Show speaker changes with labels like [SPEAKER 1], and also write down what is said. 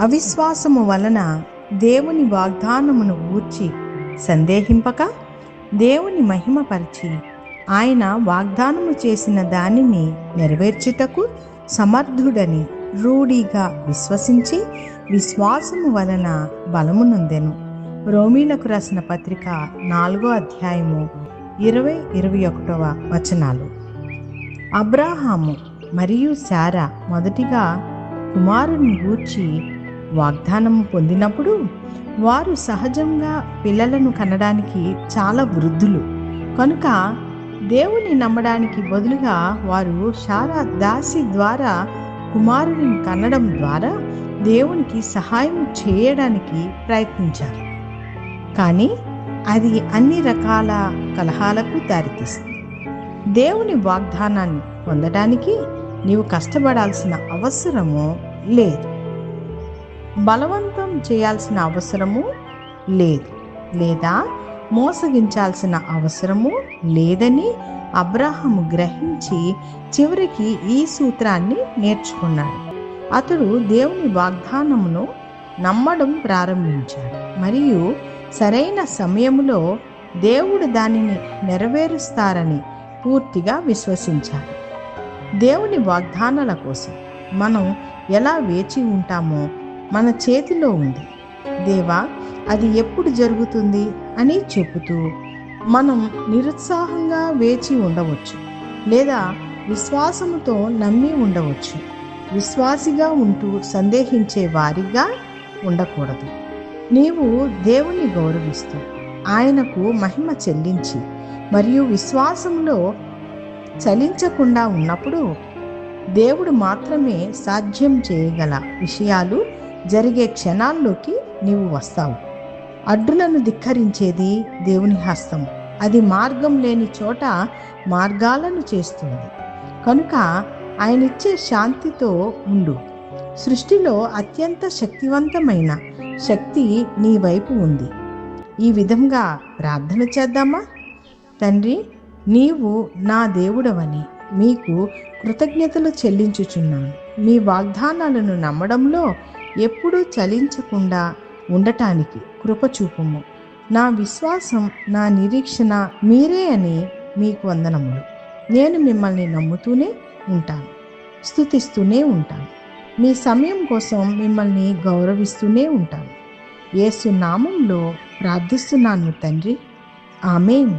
[SPEAKER 1] అవిశ్వాసము వలన దేవుని వాగ్దానమును ఊర్చి సందేహింపక దేవుని మహిమపరిచి ఆయన వాగ్దానము చేసిన దానిని నెరవేర్చుటకు సమర్థుడని రూఢీగా విశ్వసించి విశ్వాసము వలన బలమునందెను రోమీలకు రాసిన పత్రిక నాలుగో అధ్యాయము ఇరవై ఇరవై ఒకటవ వచనాలు. అబ్రాహాము మరియు శారా మొదటిగా కుమారుని గూర్చి వాగ్దానము పొందినప్పుడు వారు సహజంగా పిల్లలను కనడానికి చాలా వృద్ధులు. కనుక దేవుని నమ్మడానికి బదులుగా వారు శారా దాసి ద్వారా కుమారుని కనడం ద్వారా దేవునికి సహాయం చేయడానికి ప్రయత్నించారు. కానీ అది అన్ని రకాల కలహాలకు దారితీస్తుంది దేవుని వాగ్దానాన్ని పొందడానికి నీవు కష్టపడాల్సిన అవసరము లేదు. బలవంతం చేయాల్సిన అవసరము లేదు లేదా మోసగించాల్సిన అవసరము లేదని అబ్రాహము గ్రహించి చివరికి ఈ సూత్రాన్ని నేర్చుకున్నాడు. అతడు దేవుని వాగ్దానమును నమ్మడం ప్రారంభించాడు. మరియు సరైన సమయంలో దేవుడు దానిని నెరవేరుస్తారని పూర్తిగా విశ్వసించాడు. దేవుని వాగ్దానాల కోసం మనం ఎలా వేచి ఉంటామో మన చేతిలో ఉంది. దేవా అది ఎప్పుడు జరుగుతుంది అని చెబుతూ మనం నిరుత్సాహంగా వేచి ఉండవచ్చు లేదా విశ్వాసముతో నమ్మి ఉండవచ్చు. విశ్వాసిగా ఉంటూ సందేహించే వారిగా ఉండకూడదు. నీవు దేవుని గౌరవిస్తూ ఆయనకు మహిమ చెల్లించి మరియు విశ్వాసంలో చలించకుండా ఉన్నప్పుడు దేవుడు మాత్రమే సాధ్యం చేయగల విషయాలు జరిగే క్షణాల్లోకి నీవు వస్తావు. అడ్డులను ధిక్కరించేది దేవుని హస్తం. అది మార్గం లేని చోట మార్గాలను చేస్తుంది. కనుక ఆయన ఇచ్చే శాంతితో ఉండు. సృష్టిలో అత్యంత శక్తివంతమైన శక్తి నీ వైపు ఉంది. ఈ విధంగా ప్రార్థన చేద్దామా? తండ్రి నీవు నా దేవుడవని మీకు కృతజ్ఞతలు చెల్లించుచున్నాను. మీ వాగ్దానాలను నమ్మడంలో ఎప్పుడూ చలించకుండా ఉండటానికి కృపచూపము నా విశ్వాసం నా నిరీక్షణ మీరే అని మీకు వందనములు. నేను మిమ్మల్ని నమ్ముతూనే ఉంటాను స్థుతిస్తూనే ఉంటాను. మీ సమయం కోసం మిమ్మల్ని గౌరవిస్తూనే ఉంటాను. ఏసు నామంలో ప్రార్థిస్తున్నాను తండ్రి. ఆమెన్.